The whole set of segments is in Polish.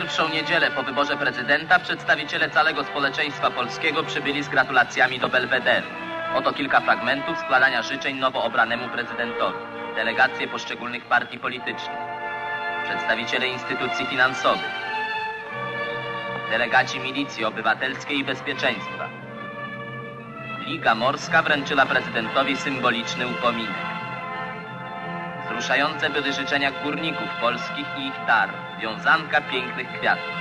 pierwszą niedzielę po wyborze prezydenta przedstawiciele całego społeczeństwa polskiego przybyli z gratulacjami do Belwederu. Oto kilka fragmentów składania życzeń nowo obranemu prezydentowi. Delegacje poszczególnych partii politycznych. Przedstawiciele instytucji finansowych. Delegaci milicji obywatelskiej i bezpieczeństwa. Liga Morska wręczyła prezydentowi symboliczny upominek. Wzruszające były życzenia górników polskich i ich dar, wiązanka pięknych kwiatów.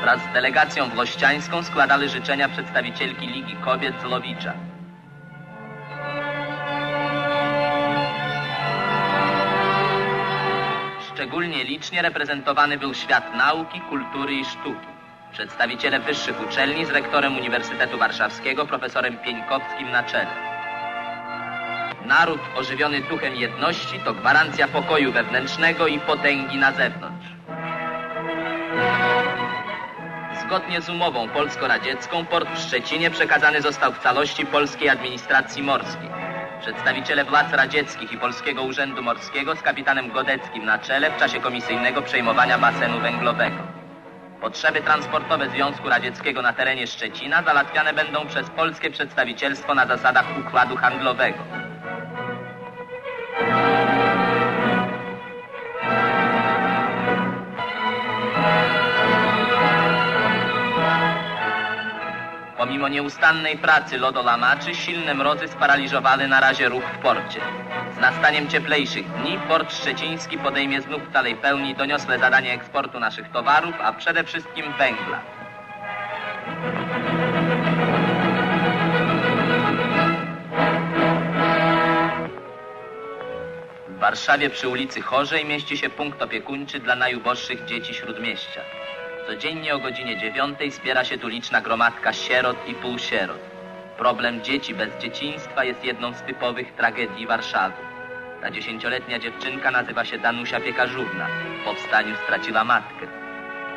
Wraz z delegacją włościańską składali życzenia przedstawicielki Ligi Kobiet z Lowicza. Szczególnie licznie reprezentowany był świat nauki, kultury i sztuki. Przedstawiciele wyższych uczelni z rektorem Uniwersytetu Warszawskiego, profesorem Pieńkowskim na czele. Naród ożywiony duchem jedności to gwarancja pokoju wewnętrznego i potęgi na zewnątrz. Zgodnie z umową polsko-radziecką port w Szczecinie przekazany został w całości polskiej administracji morskiej. Przedstawiciele władz radzieckich i Polskiego Urzędu Morskiego z kapitanem Godeckim na czele w czasie komisyjnego przejmowania basenu węglowego. Potrzeby transportowe Związku Radzieckiego na terenie Szczecina załatwiane będą przez polskie przedstawicielstwo na zasadach układu handlowego. Pomimo nieustannej pracy lodolamaczy, silne mrozy sparaliżowały na razie ruch w porcie. Z nastaniem cieplejszych dni port szczeciński podejmie znów w całej pełni doniosłe zadanie eksportu naszych towarów, a przede wszystkim węgla. W Warszawie przy ulicy Chorzej mieści się punkt opiekuńczy dla najuboższych dzieci śródmieścia. Codziennie o godzinie dziewiątej zbiera się tu liczna gromadka sierot i półsierot. Problem dzieci bez dzieciństwa jest jedną z typowych tragedii Warszawy. Ta dziesięcioletnia dziewczynka nazywa się Danusia Piekarzówna. W powstaniu straciła matkę.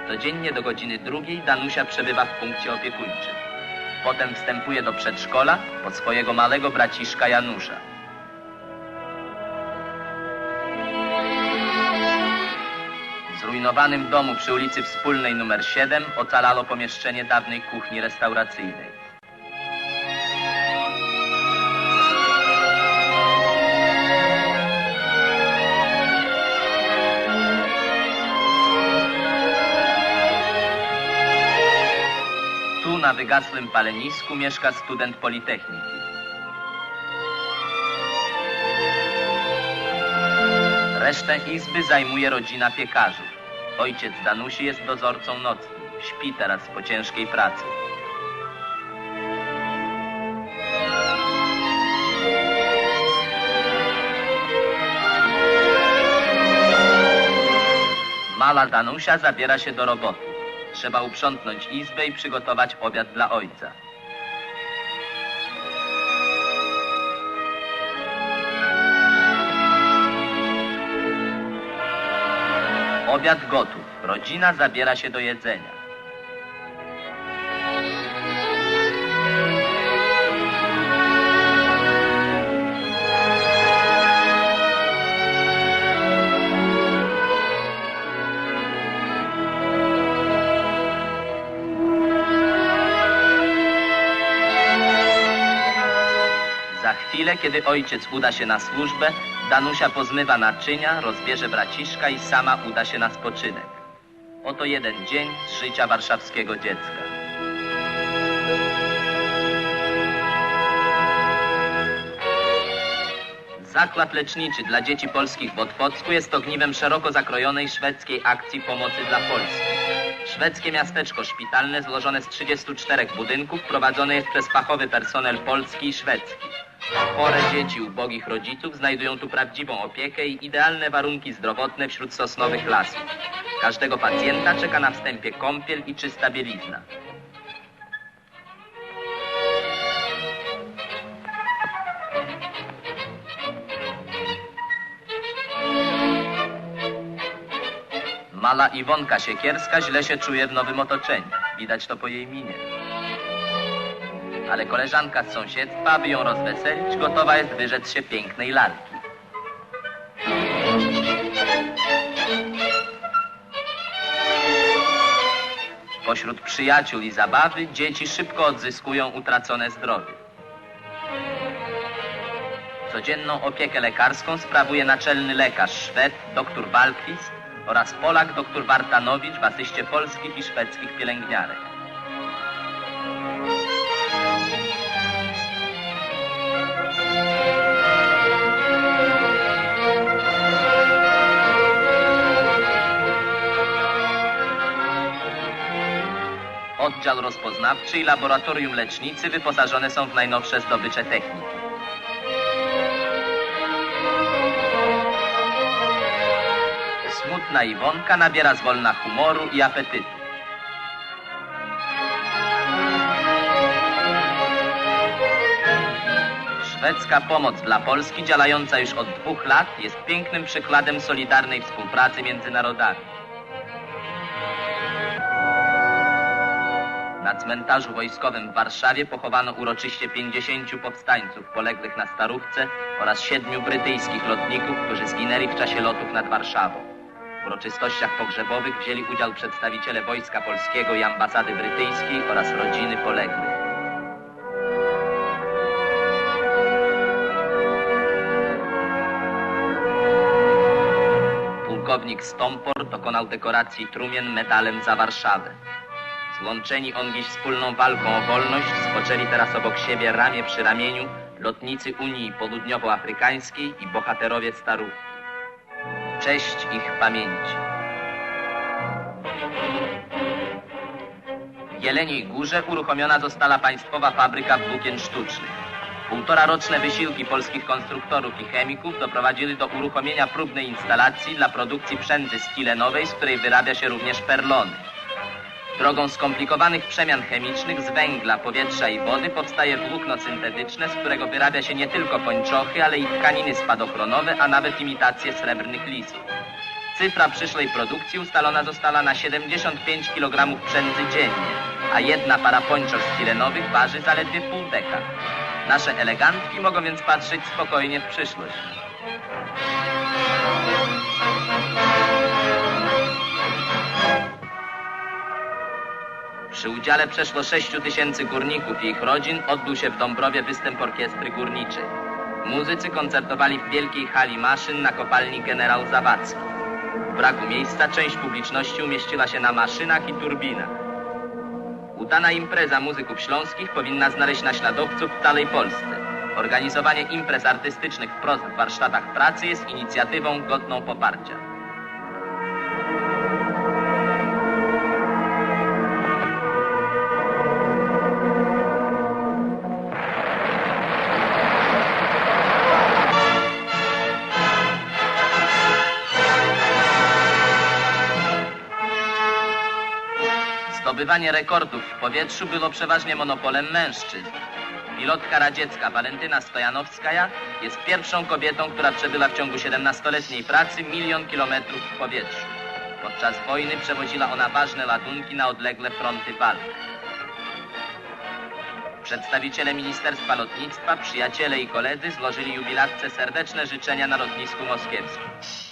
Codziennie do godziny drugiej Danusia przebywa w punkcie opiekuńczym. Potem wstępuje do przedszkola po swojego malego braciszka Janusza. Zrujnowanym domu przy ulicy Wspólnej nr 7 ocalało pomieszczenie dawnej kuchni restauracyjnej. Tu na wygasłym palenisku mieszka student Politechniki. Resztę izby zajmuje rodzina piekarzów. Ojciec Danusi jest dozorcą nocnym. Śpi teraz po ciężkiej pracy. Mala Danusia zabiera się do roboty. Trzeba uprzątnąć izbę i przygotować obiad dla ojca. Obiad gotów. Rodzina zabiera się do jedzenia. Za chwilę, kiedy ojciec uda się na służbę, Danusia pozmywa naczynia, rozbierze braciszka i sama uda się na spoczynek. Oto jeden dzień z życia warszawskiego dziecka. Zakład leczniczy dla dzieci polskich w Otwocku jest ogniwem szeroko zakrojonej szwedzkiej akcji pomocy dla Polski. Szwedzkie miasteczko szpitalne złożone z 34 budynków prowadzone jest przez fachowy personel polski i szwedzki. Chore dzieci ubogich rodziców znajdują tu prawdziwą opiekę i idealne warunki zdrowotne wśród sosnowych lasów. Każdego pacjenta czeka na wstępie kąpiel i czysta bielizna. Mala Iwonka Siekierska źle się czuje w nowym otoczeniu. Widać to po jej minie. ale koleżanka z sąsiedztwa, aby ją rozweselić, gotowa jest wyrzec się pięknej lalki. Pośród przyjaciół i zabawy dzieci szybko odzyskują utracone zdrowie. Codzienną opiekę lekarską sprawuje naczelny lekarz Szwed dr Walkwist oraz Polak dr Wartanowicz w asyście polskich i szwedzkich pielęgniarek. Oddział rozpoznawczy i laboratorium lecznicy wyposażone są w najnowsze zdobycze techniki. Smutna Iwonka nabiera zwolna humoru i apetytu. Szwedzka pomoc dla Polski, działająca już od dwóch lat, jest pięknym przykładem solidarnej współpracy między narodami. Na cmentarzu wojskowym w Warszawie pochowano uroczyście 50 powstańców poległych na Starówce oraz siedmiu brytyjskich lotników, którzy zginęli w czasie lotów nad Warszawą. W uroczystościach pogrzebowych wzięli udział przedstawiciele Wojska Polskiego i Ambasady Brytyjskiej oraz rodziny poległych. Pułkownik Stompor dokonał dekoracji trumien medalem za Warszawę. Złączeni on dziś wspólną walką o wolność, spoczęli teraz obok siebie ramię przy ramieniu lotnicy Unii Południowoafrykańskiej i bohaterowie Starówki. Cześć ich pamięci. W Jeleniej Górze uruchomiona została państwowa fabryka włókien sztucznych. Półtora roczne wysiłki polskich konstruktorów i chemików doprowadziły do uruchomienia próbnej instalacji dla produkcji przędzy stilenowej, z której wyrabia się również perlony. Drogą skomplikowanych przemian chemicznych z węgla, powietrza i wody powstaje włókno syntetyczne, z którego wyrabia się nie tylko pończochy, ale i tkaniny spadochronowe, a nawet imitacje srebrnych lisów. Cyfra przyszłej produkcji ustalona została na 75 kg przędzy dziennie, a jedna para pończoch stilenowych waży zaledwie pół deka. Nasze elegantki mogą więc patrzeć spokojnie w przyszłość. Przy udziale przeszło 6 tysięcy górników i ich rodzin odbył się w Dąbrowie występ orkiestry górniczej. Muzycy koncertowali w wielkiej hali maszyn na kopalni Generał Zawadzki. W braku miejsca część publiczności umieściła się na maszynach i turbinach. Udana impreza muzyków śląskich powinna znaleźć naśladowców w całej Polsce. Organizowanie imprez artystycznych wprost w warsztatach pracy jest inicjatywą godną poparcia. Zdobywanie rekordów w powietrzu było przeważnie monopolem mężczyzn. Pilotka radziecka Walentyna Stojanowskaja jest pierwszą kobietą, która przebyła w ciągu 17-letniej pracy milion kilometrów w powietrzu. Podczas wojny przewoziła ona ważne ładunki na odlegle fronty walk. Przedstawiciele Ministerstwa Lotnictwa, przyjaciele i koledzy złożyli jubilatce serdeczne życzenia na lotnisku moskiewskim.